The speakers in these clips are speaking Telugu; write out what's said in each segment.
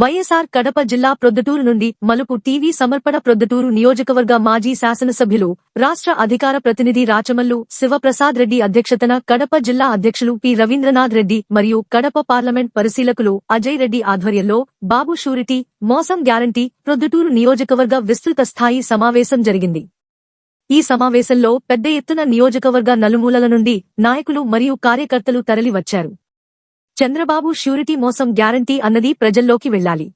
వైఎస్ఆర్ కడప జిల్లా ప్రొద్దుటూరు నుండి మలుపు టీవీ సమర్పణ ప్రొద్దుటూరు నియోజకవర్గ మాజీ శాసనసభ్యులు రాష్ట్ర అధికార ప్రతినిధి రాచమల్లు శివప్రసాద్ రెడ్డి అధ్యక్షతన కడప జిల్లా అధ్యక్షులు పి. రవీంద్రనాథ్ రెడ్డి మరియు కడప పార్లమెంట్ పరిశీలకులు అజయ్ రెడ్డి ఆధ్వర్యంలో బాబు షూరిటీ మోసం గ్యారంటీ ప్రొద్దుటూరు నియోజకవర్గ విస్తృత స్థాయి సమావేశం జరిగింది. ఈ సమావేశంలో పెద్ద ఎత్తున నియోజకవర్గ నలుమూలల నుండి నాయకులు మరియు కార్యకర్తలు తరలివచ్చారు. చంద్రబాబు ష్యూరిటీ మోసం గ్యారంటీ అన్నది ప్రజల్లోకి వెళ్ళాలి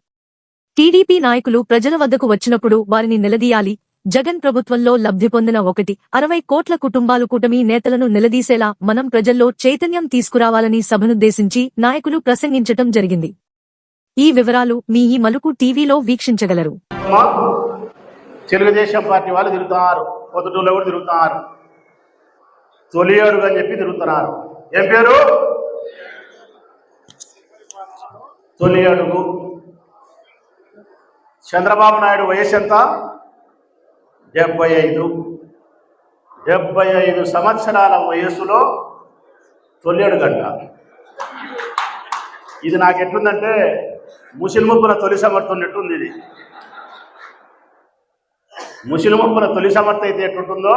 టీడీపీ నాయకులు ప్రజల వద్దకు వచ్చినప్పుడు వారిని నిలదీయాలి. జగన్ ప్రభుత్వంలో లబ్ధి పొందిన ఒకటి అరవై కోట్ల కుటుంబాలు కూటమి నేతలను నిలదీసేలా మనం ప్రజల్లో చైతన్యం తీసుకురావాలని సభనుద్దేశించి నాయకులు ప్రసంగించటం జరిగింది. ఈ వివరాలు మీ ఈ మలుకు టీవీలో వీక్షించగలరు. తెలుగుదేశం పార్టీ వాళ్ళు తిరుగుతున్నారు. పొద్దుటూరులో కూడా తిరుగుతున్నారు. తొలి అని చెప్పి తిరుగుతున్నారు. ఏం పేరు? తొలి అడుగు. చంద్రబాబు నాయుడు వయసు ఎంత? డెబ్బై ఐదు. డెబ్బై ఐదు సంవత్సరాల వయస్సులో తొలి అడుగంట. ఇది నాకు ఎట్లుందంటే ముసిల్ముప్పుల తొలి సమర్థున్నట్టుంది ఇది? ముస్లింల తొలి సమర్థ అయితే ఎట్లుంటుందో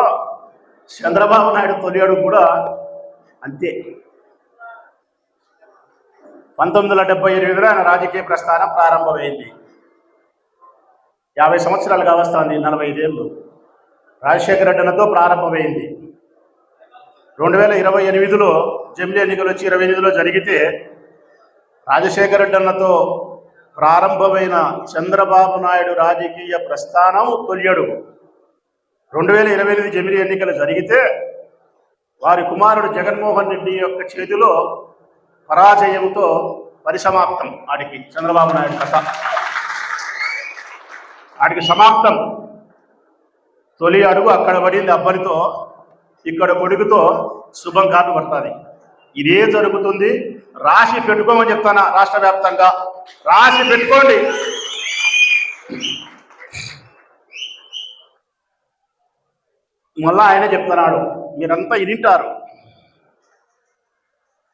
చంద్రబాబు నాయుడు తొలి అడుగు కూడా అంతే. పంతొమ్మిది వందల డెబ్బై ఎనిమిదిలో ఆయన రాజకీయ ప్రస్థానం ప్రారంభమైంది. యాభై సంవత్సరాలు కావస్తుంది నలభై ఐదేళ్ళు రాజశేఖర రెడ్డిలతో ప్రారంభమైంది. రెండు వేల ఇరవై ఎనిమిదిలో జమిలీ ఎన్నికలు వచ్చి ఇరవై ఎనిమిదిలో జరిగితే రాజశేఖర రెడ్డన్నతో ప్రారంభమైన చంద్రబాబు నాయుడు రాజకీయ ప్రస్థానం తొలియడు. రెండు వేల ఇరవై ఎనిమిది జమిలీ ఎన్నికలు జరిగితే వారి కుమారుడు జగన్మోహన్ రెడ్డి యొక్క చేతిలో పరాజయంతో పరిసమాప్తం. ఆడికి చంద్రబాబు నాయుడు కథ. ఆడికి సమాప్తం. తొలి అడుగు అక్కడ పడింది అబ్బరితో ఇక్కడ కొడుకుతో శుభం కాదు పడుతుంది. ఇదే జరుగుతుంది. రాసి పెట్టుకోమని చెప్తాను రాష్ట్ర వ్యాప్తంగా? రాసి పెట్టుకోండి. మళ్ళా ఆయనే చెప్తున్నాడు మీరంతా ఇదింటారు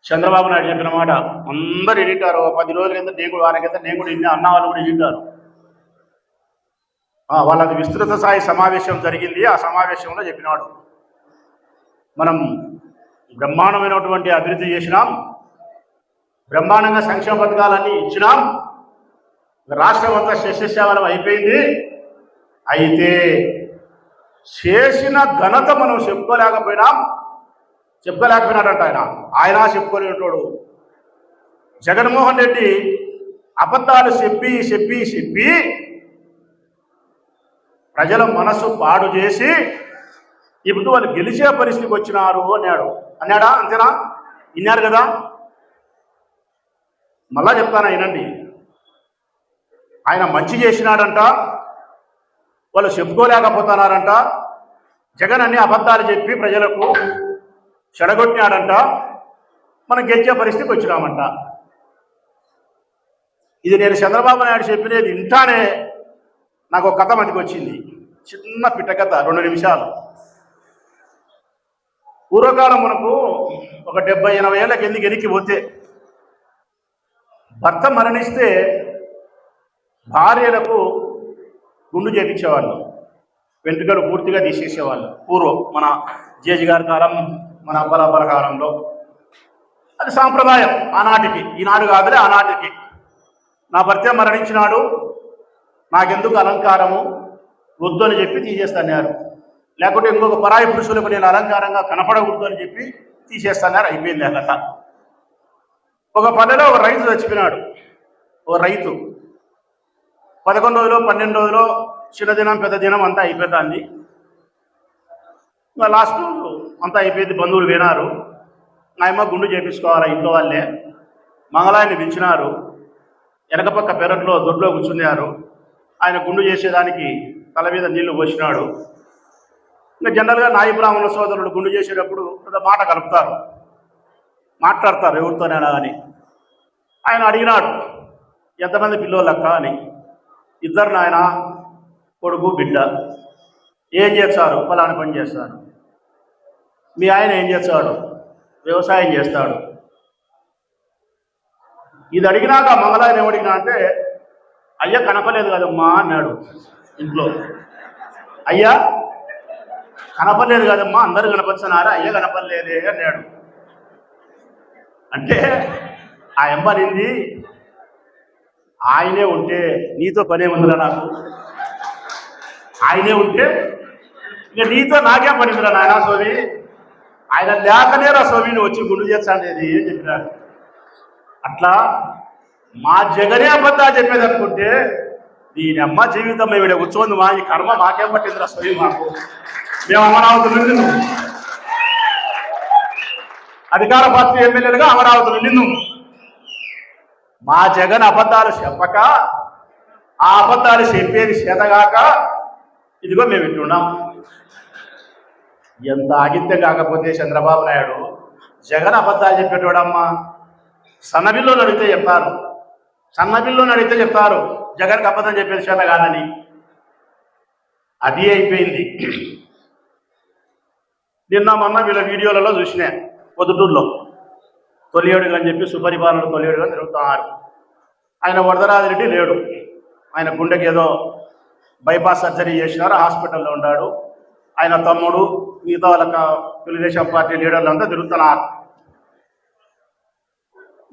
చంద్రబాబు నాయుడు చెప్పిన మాట అందరు ఇనింటారు పది రోజుల కింద నేను కూడా వారి కింద నేను కూడా ఇన్ని అన్న వాళ్ళు కూడా ఇనింటారు వాళ్ళకి వాళ్ళది విస్తృత స్థాయి సమావేశం జరిగింది. ఆ సమావేశంలో చెప్పినాడు మనం బ్రహ్మాండమైనటువంటి అభివృద్ధి చేసినాం. బ్రహ్మాండంగా సంక్షేమ పథకాలన్నీ ఇచ్చినాం. రాష్ట్రం అంతా శస్యశ్యామలం అయిపోయింది. అయితే చేసిన ఘనత మనం చెప్పుకోలేకపోయినాం. చెప్పలేకపోయినాడంట ఆయన. ఆయన చెప్పుకోలేటోడు జగన్మోహన్ రెడ్డి అబద్ధాలు చెప్పి చెప్పి చెప్పి ప్రజల మనసు పాడు చేసి ఇప్పుడు వాళ్ళు గెలిచే పరిస్థితికి వచ్చినారు అన్నాడు. అన్నాడా? అంతేనా? విన్నారు కదా? మళ్ళా చెప్తాను ఆయనండి ఆయన మంచి చేసినాడంట. వాళ్ళు చెప్పుకోలేకపోతున్నారంట. జగన్ అన్ని అబద్ధాలు చెప్పి ప్రజలకు చెడగొట్టినాడంట మనం గెలిచే పరిస్థితికి వచ్చినామంట. ఇది నేను చంద్రబాబు నాయుడు చెప్పినది ఇంటానే నాకు ఒక కథ మతికి వచ్చింది. చిన్న పిట్ట కథ రెండు నిమిషాలు. పూర్వకాలం మనకు ఒక డెబ్బై ఎనభై ఏళ్ళకి ఎందుకు ఎనికి పోతే భర్త మరణిస్తే భార్యలకు గుండు చేపించేవాళ్ళు. వెంట్రుకలు పూర్తిగా తీసేసేవాళ్ళు. పూర్వం మన జేజి గారి కాలం మన అబ్బల కాలంలో అది సాంప్రదాయం ఆనాటికి ఈనాడు కాదులే ఆనాటికి. నా భర్త మరణించినాడు నాకెందుకు అలంకారము? వద్దు అని చెప్పి తీసేస్తాన్నారు లేకుంటే ఇంకొక పరాయి పురుషులకు నేను అలంకారంగా కనపడకూడదు అని చెప్పి తీసేస్తాన్నారు అయిపోయింది ఆ కథ. ఒక పల్లెలో ఒక రైతు చచ్చిపోయినాడు. ఓ రైతు. పదకొండు రోజులు పన్నెండు రోజులు చిన్న దినం పెద్ద దినం అంతా అయిపోతుంది. ఇంకా లాస్ట్ అంతా అయిపోయింది బంధువులు వినారు నాయమ్మ గుండు చేపించుకోవాలి ఇంట్లో వాళ్ళే. మంగళాయన్ని పిలిచినారు వెనకపక్క పెరట్లో దొడ్లో కూర్చున్నారు. ఆయన గుండు చేసేదానికి తల మీద నీళ్ళు పోసినాడు. ఇంకా జనరల్గా నాయి బ్రాహ్మణ సోదరుడు గుండు చేసేటప్పుడు మాట కలుపుతారు. మాట్లాడతారు ఎవరితోనైనా అని ఆయన అడిగినాడు ఎంతమంది పిల్లోళ్ళక్క అని. ఇద్దరు నాయన కొడుకు బిడ్డ. ఏం చేస్తారు? ఫలాని పని చేస్తారు. మీ ఆయన ఏం చేస్తాడు? వ్యవసాయం చేస్తాడు. ఇది అడిగినాక మంగళాయన ఏమడిగినా అంటే అయ్యా కనపలేదు కదమ్మా అన్నాడు ఇంట్లో. అయ్యా కనపలేదు కదమ్మా అందరూ కనపరుచున్నారా అయ్యా కనపడలేదే అన్నాడు. అంటే ఆ ఎంబనింది ఆయనే ఉంటే నీతో పనే ఉందిరా నాకు. ఆయనే ఉంటే ఇక నీతో నాకేం పనిందిరా నాయనా స్వామి ఆయన లేకనే రసవీని వచ్చి గుండు చేస్తానేది ఏం చెప్పినారు అట్లా మా జగనే అబద్ధా చెప్పేది అనుకుంటే దీని అమ్మ జీవితం మేము ఇక్కడ కూర్చోంది మా ఈ కర్మ మాకేం పట్టింది రసవి మాకు? మేము అమరావతి నిన్ను అధికార పార్టీ ఎమ్మెల్యేలుగా అమరావతి నిన్ను మా జగన్ అబద్ధాలు చెప్పక ఆ అబద్ధాలు చెప్పేది చేతగాక ఇదిగో మేము ఇట్టున్నాం ఎంత ఆగిత్యం కాకపోతే చంద్రబాబు నాయుడు జగన్ అబద్ధాలు చెప్పేటోడమ్మా. సన్నబిల్లు అడిగితే చెప్తారు. సన్నబిల్లు అడిగితే చెప్తారు. జగన్కి అబద్ధం చెప్పేది చేత కాదని. అది అయిపోయింది. నిన్న మొన్న వీళ్ళ వీడియోలలో చూసినా పొద్దుటూరులో. తొలియేడు అని చెప్పి సుపరిపాలన తొలియేడు తిరుగుతున్నారు. ఆయన వరదరాజిరెడ్డి లేడు. ఆయన గుండెకి ఏదో బైపాస్ సర్జరీ చేసినారు హాస్పిటల్లో ఉన్నాడు. ఆయన తమ్ముడు మిగతా వాళ్ళ తెలుగుదేశం పార్టీ లీడర్లు అంతా తిరుగుతున్నారు.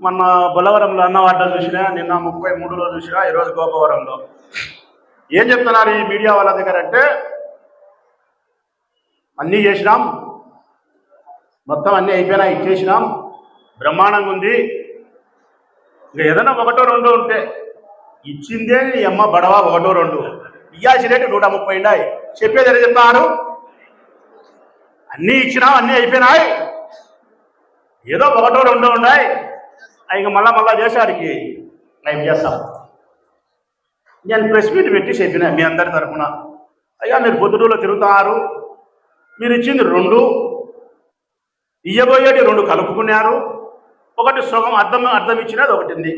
మొన్న బొల్లవరంలో అన్నవాడ్డ చూసినా నిన్న ముప్పై మూడులో చూసినా ఈరోజు గోపవరంలో. ఏం చెప్తున్నారు ఈ మీడియా వాళ్ళ దగ్గర అంటే అన్నీ చేసినాం. మొత్తం అన్నీ అయిపోయినా ఇచ్చేసినాం. బ్రహ్మాండంగా ఉంది. ఇక ఏదైనా ఒకటో రెండో ఉంటే ఇచ్చిందే నీ అమ్మ బడవ ఒకటో రెండు. ఇయ్యాల్సిన రేటు నూట ముప్పై ఉన్నాయి. చెప్పేది ఎలా చెప్తాను అన్నీ ఇచ్చినా అన్నీ అయిపోయినాయి. ఏదో ఒకటో రెండో ఉన్నాయి. అవి ఇంకా మళ్ళా మళ్ళా చేసాడికి లైవ్ చేస్తాం నేను ప్రెస్ మీట్ పెట్టి చెప్పిన మీ అందరి తరఫున. అయ్యా మీరు పొద్దుటూరులో తిరుగుతారు మీరు ఇచ్చింది రెండు. ఇయ్యబోయేటి రెండు కలుపుకున్నారు. ఒకటి సుఖం అర్థం అర్థం ఇచ్చినది ఒకటి ఉంది.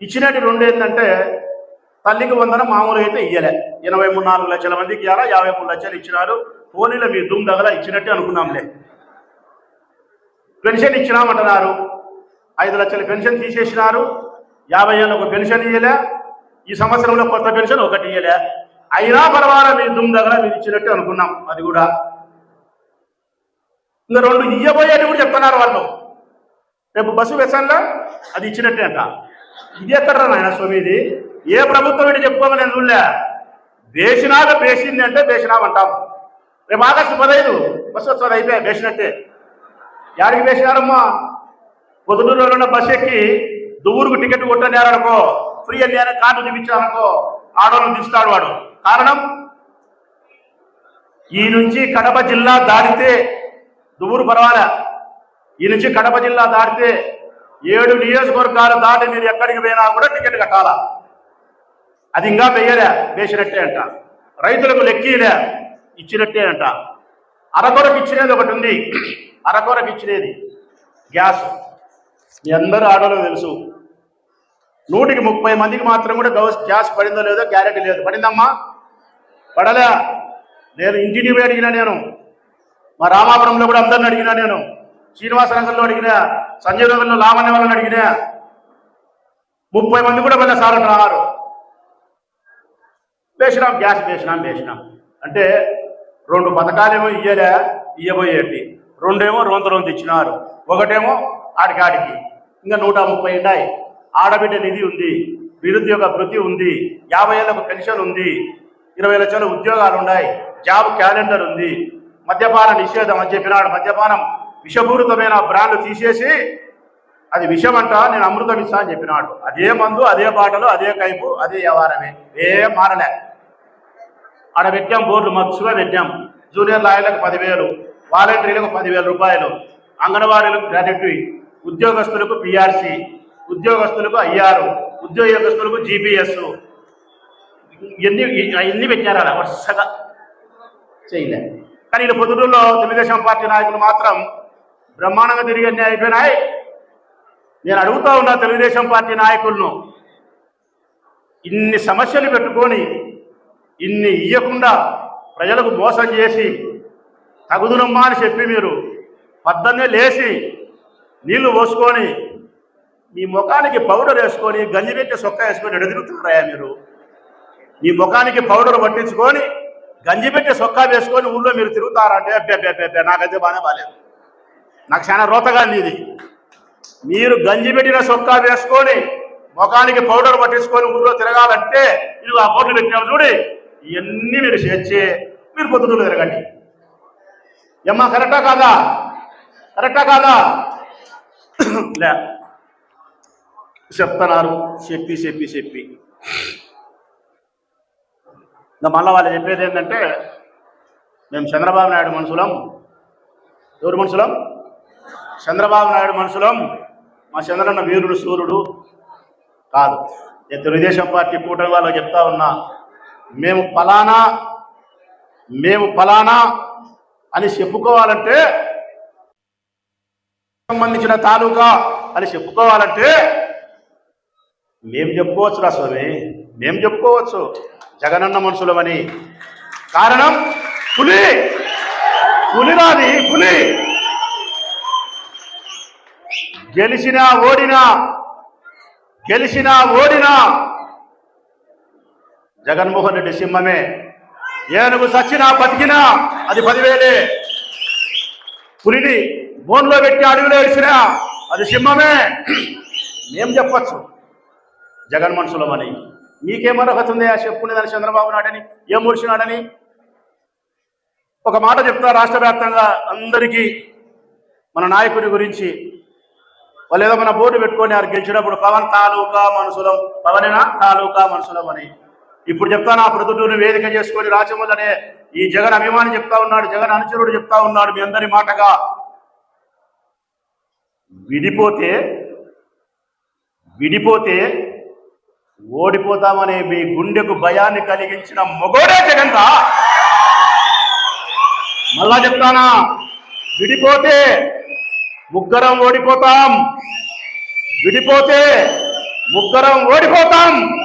ఇచ్చినటి రెండు ఏంటంటే తల్లికి వందన మామూలుగా అయితే ఇయ్యలే. ఎనభై మూడు నాలుగు లక్షల మందికి ఇవ్వాలా యాభై మూడు లక్షలు ఇచ్చినారు. పోనీలో మీ దుమ్ దగల ఇచ్చినట్టే అనుకున్నాంలే. పెన్షన్ ఇచ్చినామంటున్నారు. ఐదు లక్షల పెన్షన్ తీసేసినారు. యాభై ఏళ్ళు ఒక పెన్షన్ ఇయ్యలే. ఈ సంవత్సరంలో కొత్త పెన్షన్ ఒకటి ఇయ్యలే. అయినా పర్వాలే మీ దుమ్ దగ్గర మీరు ఇచ్చినట్టు అనుకున్నాం. అది కూడా. ఇంకా రెండు ఇయ్యబోయేది కూడా చెప్తున్నారు వాళ్ళు. రేపు బస్సు వేసానులే అది ఇచ్చినట్టే అంట. ఇది ఎక్కడ నాయన స్వామి ఇది. ఏ ప్రభుత్వం ఏంటి చెప్పుకోమని నేను చూడలే. వేసినాక వేసింది అంటే వేసినామంటాం. రేపు ఆగస్టు పదహైదు బస్సు అయిపోయా వేసినట్టే. యాడికి వేసినారమ్మా? పొద్దుటూరులో ఉన్న బస్సు ఎక్కి దువ్వురుకు టికెట్ కొట్టనేరనుకో ఫ్రీ అని కార్డు చూపించారనుకో ఆడోళ్ళని తీస్తాడు వాడు. కారణం? ఈ నుంచి కడప జిల్లా దాటితే దువ్వురు పర్వాలే. ఈ నుంచి కడప జిల్లా దాటితే ఏడు నియోజకవర్గాలు దాటి మీరు ఎక్కడికి పోయినా కూడా టికెట్ కట్టాలా? అది ఇంకా వేయలే వేసినట్టే అంట. రైతులకు లెక్కీలే. ఇచ్చినట్టే అంట అరకొరకు ఇచ్చినది ఒకటి ఉంది అరకొరకు ఇచ్చినది గ్యాస్. మీ అందరూ ఆడలో తెలుసు. నూటికి ముప్పై మందికి మాత్రం కూడా గౌస్ గ్యాస్ పడిందో లేదో గ్యారెంటీ లేదు. పడిందమ్మా? పడలే. నేను ఇంటిని పోయి అడిగినా నేను. మా రామాపురంలో కూడా అందరిని అడిగినా నేను. శ్రీనివాస రంగంలో అడిగినా. సంజయ్ నగర్లో లావణ్య వాళ్ళని అడిగినా. ముప్పై మంది కూడా వెళ్ళి సార్ రారు వేసినాం గ్యాస్ వేసినాం వేసినాం. అంటే రెండు పథకాలేమో ఇయ్యలే ఇయ్యబోయేటి. రెండేమో రొంత రొంత ఇచ్చినారు ఒకటేమో ఆడికాడికి ఇంకా నూట ముప్పై ఉన్నాయి. ఆడబిడ్డ నిధి ఉంది నిరుద్యోగ వృత్తి ఉంది యాభై ఏళ్ళకు పెన్షన్ ఉంది ఇరవై లక్షల ఉద్యోగాలు ఉన్నాయి జాబ్ క్యాలెండర్ ఉంది మద్యపాన నిషేధం అని చెప్పినాడు. మద్యపానం విషపూరితమైన బ్రాండ్లు తీసేసి అది విషం అంట నేను అమృతం ఇస్తా అని చెప్పినాడు. అదే మందు అదే బాటలు అదే కైపు అదే వ్యవహారమే. ఏం మారలే. ఆడ పెట్టాం బోర్డు మత్సుగా పెట్టాం జూనియర్ లాయర్లకు పదివేలు వాలంటీర్లకు పదివేల రూపాయలు అంగన్వాడీలకు గ్రాట్యుటీ ఉద్యోగస్తులకు పిఆర్సి ఉద్యోగస్తులకు ఐఆర్ ఉద్యోగస్తులకు జీపీఎస్. ఎన్ని ఎన్ని పెట్టారు అలా వరుసగా. చేయలే. కానీ వీళ్ళు పొద్దుటూరులో తెలుగుదేశం పార్టీ నాయకులు మాత్రం బ్రహ్మాండంగా తిరిగి అన్ని అయిపోయినాయి. నేను అడుగుతా ఉన్నా తెలుగుదేశం పార్టీ నాయకులను ఇన్ని సమస్యలు పెట్టుకొని ఇన్ని ఇయ్యకుండా ప్రజలకు మోసం చేసి తగుదునమ్మా అని చెప్పి మీరు పద్దన్నే లేచి నీళ్ళు పోసుకొని మీ ముఖానికి పౌడర్ వేసుకొని గంజి పెట్టి సొక్క వేసుకొని ఎడదిరుగుతున్నారా మీరు? మీ ముఖానికి పౌడర్ పట్టించుకొని గంజి పెట్టి సొక్కా వేసుకొని ఊళ్ళో మీరు తిరుగుతారంటే అబ్బే నాకైతే బాగానే బాలేదు నాకు చాలా రోతగా ఇది. మీరు గంజి పెట్టిన సొక్కా వేసుకొని ముఖానికి పౌడర్ పట్టించుకొని ఊళ్ళో తిరగాలంటే ఇది ఆ బోర్డు పెట్టినాము చూడి. ఇవన్నీ మీరు చేర్చి మీరు పొద్దుటూరు తిరగండి. ఏమ్మా కరెక్టా కాదా? కరెక్టా కాదా? లే. చెప్తున్నారు. చెప్పి చెప్పి చెప్పి. ఇంకా వాళ్ళు చెప్పేది ఏంటంటే మేము చంద్రబాబు నాయుడు మనుషులం. ఎవరు మనుషులం? చంద్రబాబు నాయుడు మనుషులం. మా చంద్రన్న వీరుడు సూర్యుడు కాదు. నేను తెలుగుదేశం పార్టీ కూటమి వాళ్ళకి చెప్తా ఉన్నా. మేము ఫలానా మేము ఫలానా అని చెప్పుకోవాలంటే సంబంధించిన తాలూకా అని చెప్పుకోవాలంటే మేము చెప్పుకోవచ్చు రా స్వామి మేము చెప్పుకోవచ్చు. జగనన్న మనుషులమని. కారణం పులి! పులిరాది పులి! గెలిచినా ఓడినా గెలిచినా ఓడినా జగన్మోహన్ రెడ్డి సింహమే. ఏనుగు సచ్చినా బతికినా అది పదివేలే. పులిని బోన్లో పెట్టి అడవిలో వేసినా అది సింహమే. మేం చెప్పచ్చు. జగన్ మనుషులమని మీకేం ఉంది? ఆ చెప్పుకునేదని చంద్రబాబు నాడని ఏం ముడిచినాడని ఒక మాట చెప్తా రాష్ట్ర వ్యాప్తంగా అందరికీ మన నాయకుడి గురించి. వాళ్ళు ఏదో మన బోర్డు పెట్టుకొని వారు గెలిచినప్పుడు పవన్ తాలూకా మనుషులం. పవనేనా? తాలూకా మనుషులం అని. ఇప్పుడు చెప్తాను ఆ ప్రొద్దుటూరుని వేదిక చేసుకొని రాజమౌళి ఈ జగన్ అభిమాని చెప్తా ఉన్నాడు జగన్ అనుచరుడు చెప్తా ఉన్నాడు మీ అందరి మాటగా. విడిపోతే విడిపోతే ఓడిపోతామనే మీ గుండెకు భయాన్ని కలిగించిన మొగోడే జగన్ రా. మళ్ళా చెప్తానా? విడిపోతే ముగ్గురం ఓడిపోతాం. విడిపోతే ముగ్గురం ఓడిపోతాం.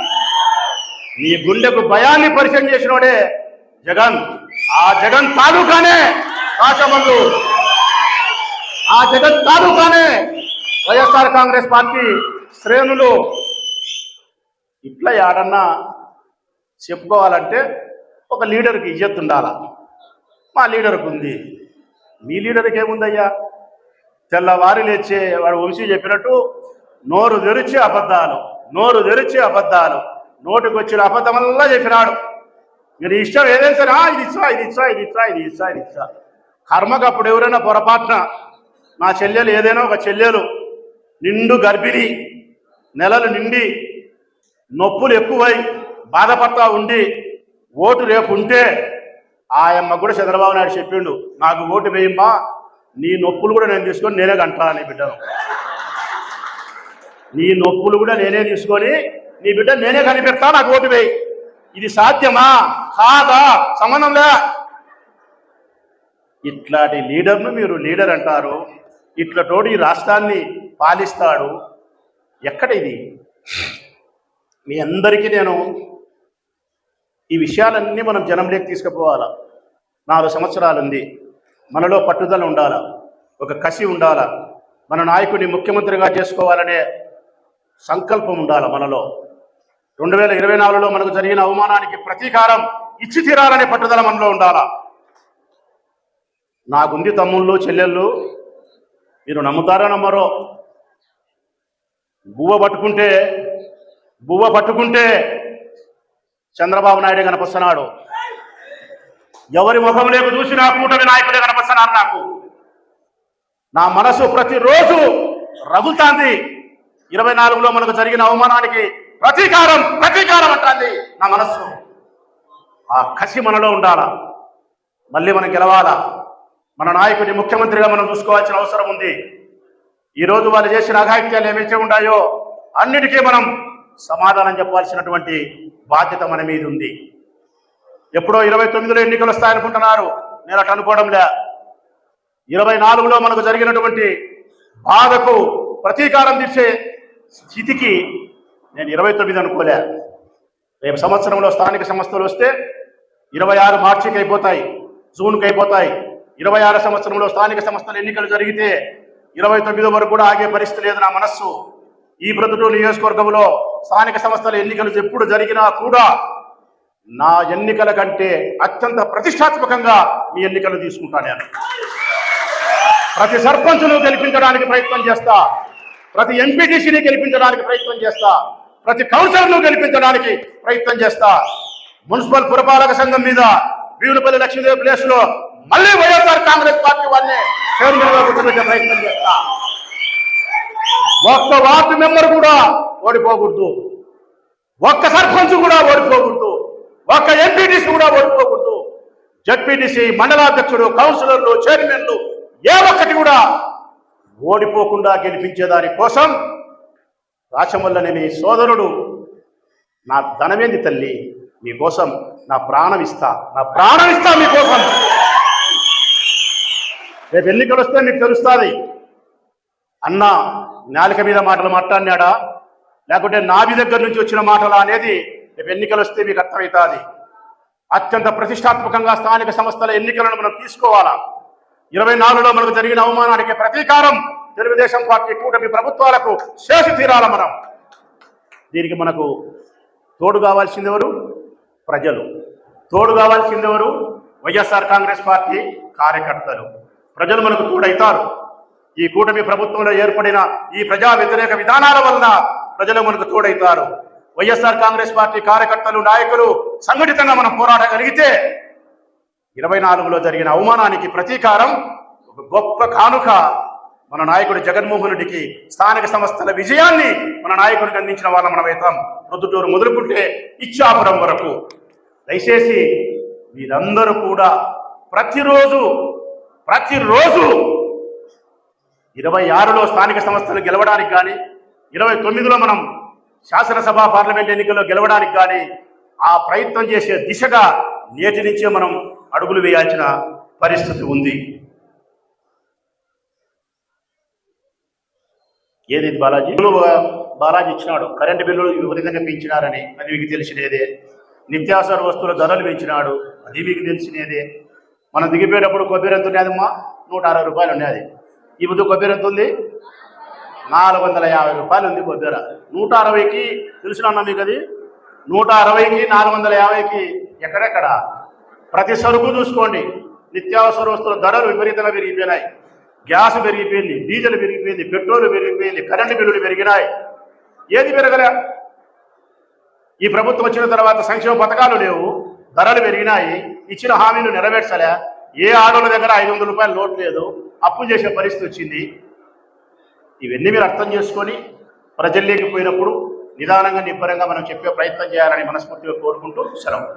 నీ గుండెకు భయాన్ని పరిచయం చేసినోడే జగన్. ఆ జగన్ తాలూకానే కాశమల్లు ఆ జగన్ తాలూకానే వైఎస్ఆర్ కాంగ్రెస్ పార్టీ శ్రేణులు. ఇట్లా యాడన్నా చెప్పుకోవాలంటే ఒక లీడర్కి ఇజ్జత్ ఉండాలా? మా లీడర్కి ఉంది. మీ లీడర్కి ఏముందయ్యా? తెల్లవారి లేచే వాడు వంశీ చెప్పినట్టు నోరు తెరిచి అబద్ధాలు నోరు తెరిచి అబద్ధాలు. నోటుకొచ్చిన అబద్ధమల్లా చెప్పినాడు. మీరు ఇష్టం ఏదైనా సరే ఇది ఇచ్చా ఇది ఇచ్చా ఇది ఇచ్చా ఇది ఇచ్చా ఇది ఇచ్చా కర్మకు అప్పుడు ఎవరైనా పొరపాటున నా చెల్లెలు ఏదైనా ఒక చెల్లెలు నిండు గర్భిణి నెలలు నిండి నొప్పులు ఎక్కువై బాధపడతా ఉండి ఓటు రేపు ఉంటే ఆయమ్మ కూడా చంద్రబాబు నాయుడు చెప్పిండు నాకు ఓటు వేయమ్మా నీ నొప్పులు కూడా నేను తీసుకొని నేనే కంటా బిడ్డను. నీ నొప్పులు కూడా నేనే తీసుకొని నీ బిడ్డ నేనే కనిపెడతా నాకు ఓటు వేయి. ఇది సాధ్యమా? కాదా? సంబంధంలే ఇట్లాంటి లీడర్ను మీరు లీడర్ అంటారు. ఇట్లతోటి ఈ రాష్ట్రాన్ని పాలిస్తాడు. ఎక్కడ ఇది? మీ అందరికీ నేను ఈ విషయాలన్నీ మనం జనంలోకి తీసుకుపోవాలా? నాలుగు సంవత్సరాలు ఉంది. మనలో పట్టుదల ఉండాలా? ఒక కసి ఉండాలా? మన నాయకుడిని ముఖ్యమంత్రిగా చేసుకోవాలనే సంకల్పం ఉండాలా మనలో? రెండు వేల ఇరవై నాలుగులో మనకు జరిగిన అవమానానికి ప్రతీకారం ఇచ్చి తీరాలనే పట్టుదల మనలో ఉండాలా? నాకుంది తమ్ముళ్ళు చెల్లెళ్ళు మీరు నమ్ముతారా నమ్మరో? బువ్వ పట్టుకుంటే బువ్వ పట్టుకుంటే చంద్రబాబు నాయుడు కనపస్తున్నాడు. ఎవరి ముఖం లేకు చూసినా కూటమి నాయకుడే కనపస్తున్నారు నాకు. నా మనసు ప్రతిరోజు రగులుతాంది. ఇరవై నాలుగులో మనకు జరిగిన అవమానానికి ప్రతీకారం ప్రతీకారం అంటుంది నా మనస్సు. ఆ కసి మనలో ఉండాలా? మళ్ళీ మనం గెలవాలా? మన నాయకుడి ముఖ్యమంత్రిగా మనం చూసుకోవాల్సిన అవసరం ఉంది. ఈరోజు వాళ్ళు చేసిన అఘాయిత్యాలు ఏమైతే ఉన్నాయో అన్నిటికీ మనం సమాధానం చెప్పాల్సినటువంటి బాధ్యత మన మీద ఉంది. ఎప్పుడో ఇరవై తొమ్మిదిలో ఎన్నికలు వస్తాయనుకుంటున్నారు. నేను అట్లా అనుకోవడంలే. ఇరవై నాలుగులో మనకు జరిగినటువంటి బాధకు ప్రతీకారం తీర్చే స్థితికి నేను ఇరవై తొమ్మిది అనుకోలే. రేపు సంవత్సరంలో స్థానిక సంస్థలు వస్తే ఇరవై ఆరు మార్చికి అయిపోతాయి జూన్కి అయిపోతాయి. ఇరవై ఆరు సంవత్సరంలో స్థానిక సంస్థల ఎన్నికలు జరిగితే ఇరవై తొమ్మిది వరకు కూడా ఆగే పరిస్థితి లేదు నా మనస్సు. ఈ ప్రొద్దుటూరు నియోజకవర్గంలో స్థానిక సంస్థల ఎన్నికలు ఎప్పుడు జరిగినా కూడా నా ఎన్నికల కంటే అత్యంత ప్రతిష్టాత్మకంగా మీ ఎన్నికలు తీసుకుంటా నేను. ప్రతి సర్పంచ్ను గెలిపించడానికి ప్రయత్నం చేస్తా. ప్రతి ఎంపీటీసీని గెలిపించడానికి ప్రయత్నం చేస్తా. ప్రతి కౌన్సిలర్ను గెలిపించడానికి ప్రయత్నం చేస్తా. మున్సిపల్ పురపాలక సంఘం మీద వీరుపల్లి లక్ష్మీదేవి ప్లేస్లో మళ్ళీ వైఎస్ఆర్ కాంగ్రెస్ పార్టీ వాళ్ళని చైర్మన్ కూర్చోబెట్టే ప్రయత్నం చేస్తా. ఒక్క వార్డు మెంబర్ కూడా ఓడిపోకూడదు. ఒక్క సర్పంచ్ కూడా ఓడిపోకూడదు. ఒక్క ఎంపీటీసీ కూడా ఓడిపోకూడదు. జడ్పీటీసీ మండలాధ్యక్షుడు కౌన్సిలర్లు చైర్మన్లు ఏ ఒక్కటి కూడా ఓడిపోకుండా గెలిపించేదాని కోసం రాచమల్లని మీ సోదరుడు నా ధనమేంది తల్లి? మీకోసం నా ప్రాణం ఇస్తా. నా ప్రాణం ఇస్తా మీకోసం రేపు ఎన్నికలు వస్తే మీకు తెలుస్తుంది. అన్న నాలిక మీద మాటలు మాట్లాడినాడా? లేకుంటే నాభి దగ్గర నుంచి వచ్చిన మాటలా అనేది రేపు ఎన్నికలు వస్తే మీకు అర్థమవుతుంది. అత్యంత ప్రతిష్టాత్మకంగా స్థానిక సంస్థల ఎన్నికలను మనం తీసుకోవాలా? ఇరవై నాలుగులో మనకు జరిగిన అవమానానికి ప్రతీకారం తెలుగుదేశం పార్టీ కూటమి ప్రభుత్వాలకు శేషి తీరాల మనం దీనికి మనకు తోడు కావాల్సింది ఎవరు ప్రజలు. తోడు కావాల్సింది ఎవరు వైఎస్ఆర్ కాంగ్రెస్ పార్టీ కార్యకర్తలు. ప్రజలు మనకు తోడైతారు. ఈ కూటమి ప్రభుత్వంలో ఏర్పడిన ఈ ప్రజా వ్యతిరేక విధానాల వలన ప్రజలు మనకు తోడైతారు. వైఎస్ఆర్ కాంగ్రెస్ పార్టీ కార్యకర్తలు నాయకులు సంఘటితంగా మనం పోరాడగలిగితే ఇరవై నాలుగులో జరిగిన అవమానానికి ప్రతీకారం ఒక గొప్ప కానుక మన నాయకుడు జగన్మోహనుడికి స్థానిక సంస్థల విజయాన్ని మన నాయకుడికి అందించిన వాళ్ళం మనం అవుతాం. ప్రొద్దుటూరు మొదలుకుంటే ఇచ్చాపురం వరకు. దయచేసి మీరందరూ కూడా ప్రతిరోజు ప్రతిరోజు ఇరవై ఆరులో స్థానిక సంస్థలు గెలవడానికి కానీ ఇరవై తొమ్మిదిలో మనం శాసనసభ పార్లమెంట్ ఎన్నికల్లో గెలవడానికి కానీ ఆ ప్రయత్నం చేసే దిశగా నేటి నుంచే మనం అడుగులు వేయాల్సిన పరిస్థితి ఉంది. ఏది బాలాజీ? బాలాజీ ఇచ్చినాడు. కరెంటు బిల్లులు విపరీతంగా పెంచినారని అది మీకు తెలిసినదే. నిత్యావసర వస్తువుల ధరలు పెంచినాడు. అది మీకు తెలిసినదే. మనం దిగిపోయేటప్పుడు కొబ్బరి ఎంత ఉన్నదమ్మా నూట అరవై రూపాయలు ఉన్నది ఇప్పుడు కొబ్బరి ఎంత ఉంది? నాలుగు వందల యాభై రూపాయలు ఉంది కొబ్బరి. నూట అరవైకి తెలిసిన మీకు అది? నూట అరవైకి నాలుగు వందల యాభైకి ఎక్కడెక్కడ? ప్రతి సరుకు చూసుకోండి. నిత్యావసర వస్తువుల ధరలు విపరీతంగా పెరిగిపోయినాయి. గ్యాస్ పెరిగిపోయింది డీజిల్ పెరిగిపోయింది పెట్రోల్ పెరిగిపోయింది కరెంటు బిల్లులు పెరిగినాయి. ఏది పెరగలే? ఈ ప్రభుత్వం వచ్చిన తర్వాత సంక్షేమ పథకాలు లేవు ధరలు పెరిగినాయి ఇచ్చిన హామీలు నెరవేర్చలే. ఏ ఆడోళ్ళ దగ్గర ఐదు వందల రూపాయలు లోటు లేదు అప్పు చేసే పరిస్థితి వచ్చింది. ఇవన్నీ మీరు అర్థం చేసుకొని ప్రజల్లోకి పోయినప్పుడు నిదానంగా నిబ్బరంగా మనం చెప్పే ప్రయత్నం చేయాలని మనస్ఫూర్తిగా కోరుకుంటూ సెలవు.